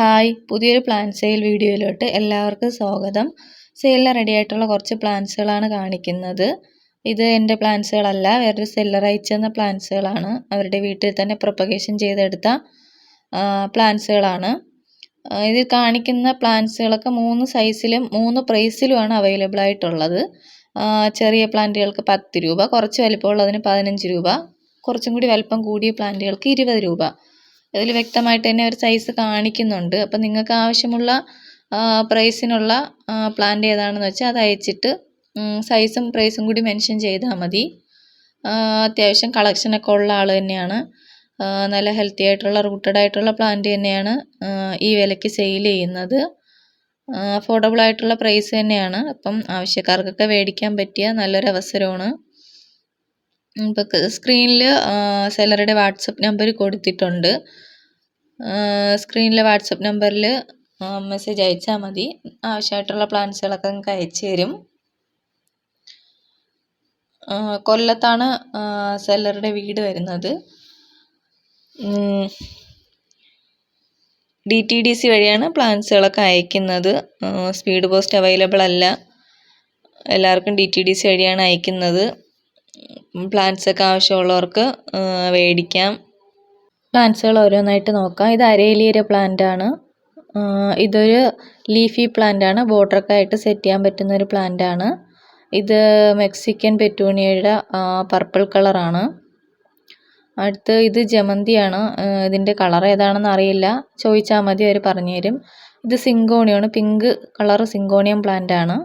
Hi. പുതിയൊരു plan sale വീഡിയോയിലോട്ട് എല്ലാവർക്കും സ്വാഗതം. സെയിലിന് റെഡി ആയിട്ടുള്ള കുറച്ച് പ്ലാൻസുകളാണ് കാണിക്കുന്നത്. ഇത് എന്റെ പ്ലാൻസുകളല്ല വേറൊരു സെല്ലർ അയച്ചെന്ന പ്ലാൻസുകളാണ്. അവരുടെ വീട്ടിൽ തന്നെ പ്രൊപ്പഗേഷൻ ചെയ്തെടുത്ത പ്ലാൻസുകളാണ്. ഇത് കാണിക്കുന്ന പ്ലാൻസുകളൊക്കെ മൂന്ന് സൈസിലും മൂന്ന് പ്രൈസിലുമാണ് അവൈലബിൾ ആയിട്ടുള്ളത്. ചെറിയ പ്ലാന്റുകൾക്ക് പത്ത് രൂപ കുറച്ച് വലിപ്പമുള്ളതിന് പതിനഞ്ച് രൂപ കുറച്ചും കൂടി വലിപ്പം കൂടിയ പ്ലാന്റുകൾക്ക് ഇരുപത് രൂപ. ഇതിൽ വ്യക്തമായിട്ട് തന്നെ ഒരു സൈസ് കാണിക്കുന്നുണ്ട്. അപ്പം നിങ്ങൾക്ക് ആവശ്യമുള്ള പ്രൈസിനുള്ള പ്ലാന്റ് ഏതാണെന്ന് വെച്ചാൽ അത് അയച്ചിട്ട് സൈസും പ്രൈസും കൂടി മെൻഷൻ ചെയ്താൽ മതി. അത്യാവശ്യം കളക്ഷനൊക്കെ ഉള്ള ആൾ തന്നെയാണ്. നല്ല ഹെൽത്തി ആയിട്ടുള്ള റൂട്ടഡ് ആയിട്ടുള്ള പ്ലാന്റ് തന്നെയാണ് ഈ വിലയ്ക്ക് സെയിൽ ചെയ്യുന്നത്. അഫോർഡബിൾ ആയിട്ടുള്ള പ്രൈസ് തന്നെയാണ്. അപ്പം ആവശ്യക്കാർക്കൊക്കെ മേടിക്കാൻ പറ്റിയ നല്ലൊരു അവസരമാണ്. ഇപ്പോൾ സ്ക്രീനിൽ സെല്ലറുടെ വാട്സപ്പ് നമ്പർ കൊടുത്തിട്ടുണ്ട്. സ്ക്രീനിലെ വാട്സപ്പ് നമ്പറിൽ മെസ്സേജ് അയച്ചാൽ മതി. ആവശ്യമായിട്ടുള്ള പ്ലാൻസുകളൊക്കെ നിങ്ങൾക്ക് അയച്ചു തരും. കൊല്ലത്താണ് സെല്ലറുടെ വീട് വരുന്നത്. ഡി ടി ഡി സി വഴിയാണ് പ്ലാൻസുകളൊക്കെ അയക്കുന്നത്. സ്പീഡ് പോസ്റ്റ് അവൈലബിൾ അല്ല. എല്ലാവർക്കും ഡി ടി ഡി സി വഴിയാണ് അയക്കുന്നത്. പ്ലാന്റ്സൊക്കെ ആവശ്യമുള്ളവർക്ക് മേടിക്കാം പ്ലാന്റ്സുകൾ ഓരോന്നായിട്ട് നോക്കാം. ഇത് പ്ലാന്റ് ആണ്. ഇതൊരു ലീഫി പ്ലാന്റ് ആണ്. ബോർഡറൊക്കെ ആയിട്ട് സെറ്റ് ചെയ്യാൻ പറ്റുന്ന ഒരു പ്ലാന്റ് ആണ്. ഇത് മെക്സിക്കൻ പെറ്റൂണിയയുടെ പർപ്പിൾ കളറാണ് അടുത്ത് ഇത് ജമന്തിയാണ് ഇതിന്റെ കളർ ഏതാണെന്ന് അറിയില്ല. ചോദിച്ചാൽ മതി അവർ പറഞ്ഞു തരും ഇത് സിങ്കോണിയാണ് പിങ്ക് കളർ സിങ്കോണിയം പ്ലാന്റ് ആണ്.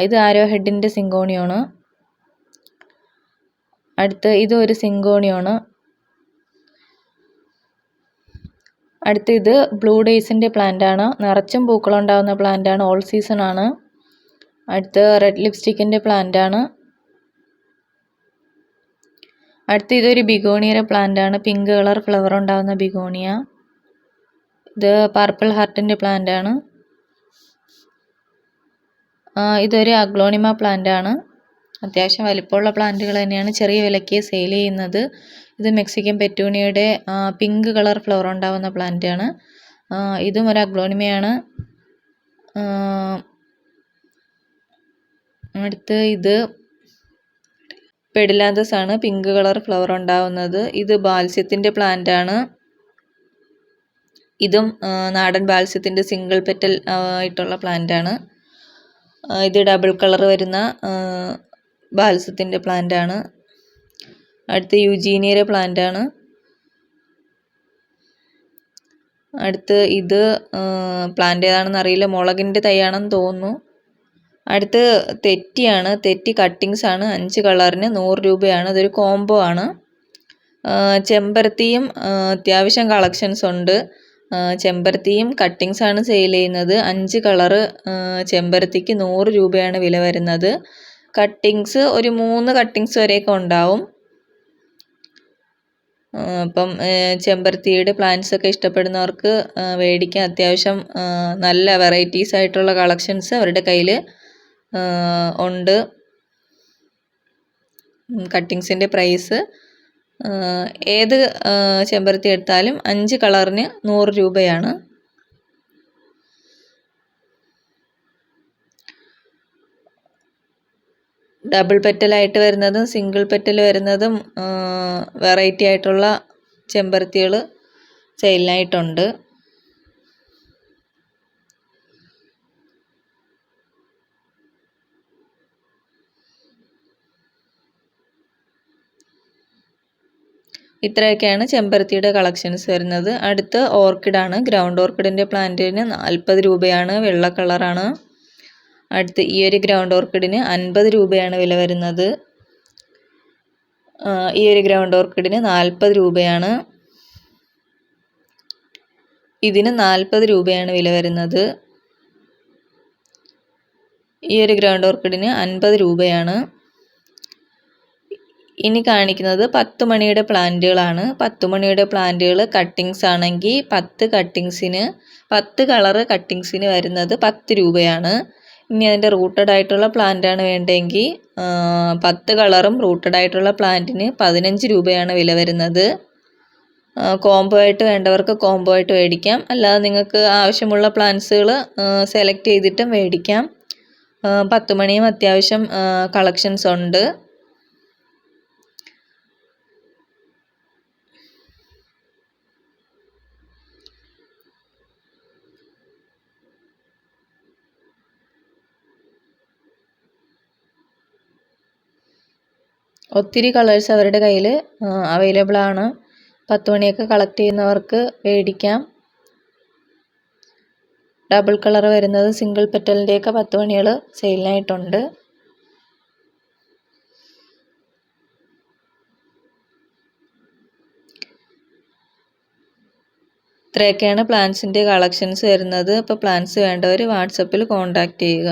ഇത് ആരോ ഹെഡിന്റെ സിങ്കോണിയാണ്. അടുത്ത് ഇത് ഒരു സിങ്കോണിയാണ്. അടുത്ത് ഇത് ബ്ലൂ ഡേയ്സിന്റെ പ്ലാന്റ് ആണ്. നിറച്ചും പൂക്കളുണ്ടാകുന്ന പ്ലാന്റ് ആണ്. ഓൾ സീസൺ ആണ്. അടുത്ത് റെഡ് ലിപ്സ്റ്റിക്കിന്റെ പ്ലാന്റ് ആണ്. അടുത്ത് ഇതൊരു ബിഗോണിയയുടെ പ്ലാന്റ് ആണ്. പിങ്ക് കളർ ഫ്ലവർ ഉണ്ടാകുന്ന ബിഗോണിയ. ഇത് പർപ്പിൾ ഹാർട്ടിന്റെ പ്ലാന്റ് ആണ്. ഇതൊരു അഗ്ലോണിമ പ്ലാന്റ് ആണ്. അത്യാവശ്യം വലിപ്പമുള്ള പ്ലാന്റുകൾ തന്നെയാണ് ചെറിയ വിലയ്ക്ക് സെയിൽ ചെയ്യുന്നത്. ഇത് മെക്സിക്കൻ പെറ്റൂണിയുടെ പിങ്ക് കളർ ഫ്ലവർ ഉണ്ടാവുന്ന പ്ലാന്റ് ആണ്. ഇതും ഒരു അഗ്ലോണിമയാണ്. അടുത്ത് ഇത് പെഡിലാന്തസ് ആണ് പിങ്ക് കളർ ഫ്ലവർ ഉണ്ടാവുന്നത്. ഇത് ബാൽസ്യത്തിന്റെ പ്ലാന്റ് ആണ്. ഇതും നാടൻ ബാൽസ്യത്തിന്റെ സിംഗിൾ പെറ്റൽ ആയിട്ടുള്ള പ്ലാന്റാണ് ഇത് ഡബിൾ കളർ വരുന്ന ബാൽസത്തിന്റെ പ്ലാന്റ് ആണ്. അടുത്ത് പ്ലാന്റ് ആണ്. അടുത്ത് ഇത് പ്ലാന്റ് ഏതാണെന്ന് അറിയില്ല. മുളകിന്റെ തൈയാണെന്ന് തോന്നുന്നു. അടുത്ത് തെറ്റിയാണ്. തെറ്റി കട്ടിങ്സ് ആണ്. അഞ്ച് കളറിന് നൂറ് രൂപയാണ്. അതൊരു കോംബോ ആണ്. ചെമ്പരത്തിയും അത്യാവശ്യം കളക്ഷൻസ് ഉണ്ട്. ചെമ്പരത്തിയും കട്ടിങ്സ് ആണ് സെയിൽ ചെയ്യുന്നത്. അഞ്ച് കളറ് ചെമ്പരത്തിക്ക് നൂറ് രൂപയാണ് വില വരുന്നത്. കട്ടിങ്സ് ഒരു മൂന്ന് കട്ടിങ്സ് വരെയൊക്കെ ഉണ്ടാവും. അപ്പം ചെമ്പരത്തിയുടെ പ്ലാന്റ്സ് ഒക്കെ ഇഷ്ടപ്പെടുന്നവർക്ക് മേടിക്കാൻ അത്യാവശ്യം നല്ല വെറൈറ്റീസ് ആയിട്ടുള്ള കളക്ഷൻസ് അവരുടെ കയ്യിൽ ഉണ്ട്. കട്ടിങ്സിന്റെ പ്രൈസ് ഏത് ചെമ്പരത്തി എടുത്താലും അഞ്ച് കളറിന് നൂറ് രൂപയാണ്. ഡബിൾ പെറ്റലായിട്ട് വരുന്നതും സിംഗിൾ പെറ്റൽ വരുന്നതും വെറൈറ്റി ആയിട്ടുള്ള ചെമ്പരത്തികൾ സെയിലിനായിട്ടുണ്ട്. ഇത്രയൊക്കെയാണ് ചെമ്പരത്തിയുടെ കളക്ഷൻസ് വരുന്നത്. അടുത്ത് ഓർക്കിഡാണ് ഗ്രൗണ്ട് ഓർക്കിഡിന്റെ പ്ലാന്റിന് നാൽപ്പത് രൂപയാണ്. വെള്ള കളറാണ് അടുത്ത് ഈ ഒരു ഗ്രൗണ്ട് ഓർക്കിഡിന് അൻപത് രൂപയാണ് വില വരുന്നത്. ഈ ഒരു ഗ്രൗണ്ട് ഓർക്കിഡിന് നാൽപ്പത് രൂപയാണ്. ഇതിന് നാൽപ്പത് രൂപയാണ് വില വരുന്നത്. ഈ ഒരു ഗ്രൗണ്ട് ഓർക്കിഡിന് അൻപത് രൂപയാണ്. ഇനി കാണിക്കുന്നത് പത്ത് മണിയുടെ പ്ലാന്റുകളാണ്. പത്ത് മണിയുടെ പ്ലാന്റുകൾ കട്ടിങ്സ് ആണെങ്കിൽ പത്ത് കട്ടിങ്സിന് പത്ത് കളറ് കട്ടിങ്സിന് വരുന്നത് പത്ത് രൂപയാണ്. ഇനി അതിന്റെ റൂട്ടഡ് ആയിട്ടുള്ള പ്ലാന്റ് ആണ് വേണ്ടതെങ്കിൽ പത്ത് കളറും റൂട്ടഡ് ആയിട്ടുള്ള പ്ലാന്റിന് പതിനഞ്ച് രൂപയാണ് വില വരുന്നത്. കോംബോ ആയിട്ട് വേണ്ടവർക്ക് കോംബോ ആയിട്ട് മേടിക്കാം. അല്ലാതെ നിങ്ങൾക്ക് ആവശ്യമുള്ള പ്ലാന്റ്സുകൾ സെലക്ട് ചെയ്തിട്ടും മേടിക്കാം. പത്ത് മണിയും അത്യാവശ്യം കളക്ഷൻസ് ഉണ്ട്. ഒത്തിരി കളേഴ്സ് അവരുടെ കയ്യിൽ അവൈലബിൾ ആണ്. പത്ത് മണിയൊക്കെ കളക്ട് ചെയ്യുന്നവർക്ക് മേടിക്കാം ഡബിൾ കളർ വരുന്നത് സിംഗിൾ പെറ്റലിന്റെയൊക്കെ പത്ത് മണികൾ സെയിലിനായിട്ടുണ്ട് ഇത്രയൊക്കെയാണ് പ്ലാൻസിന്റെ കളക്ഷൻസ് വരുന്നത്. അപ്പോൾ പ്ലാൻസ് വേണ്ടവർ വാട്സപ്പിൽ കോൺടാക്റ്റ് ചെയ്യുക.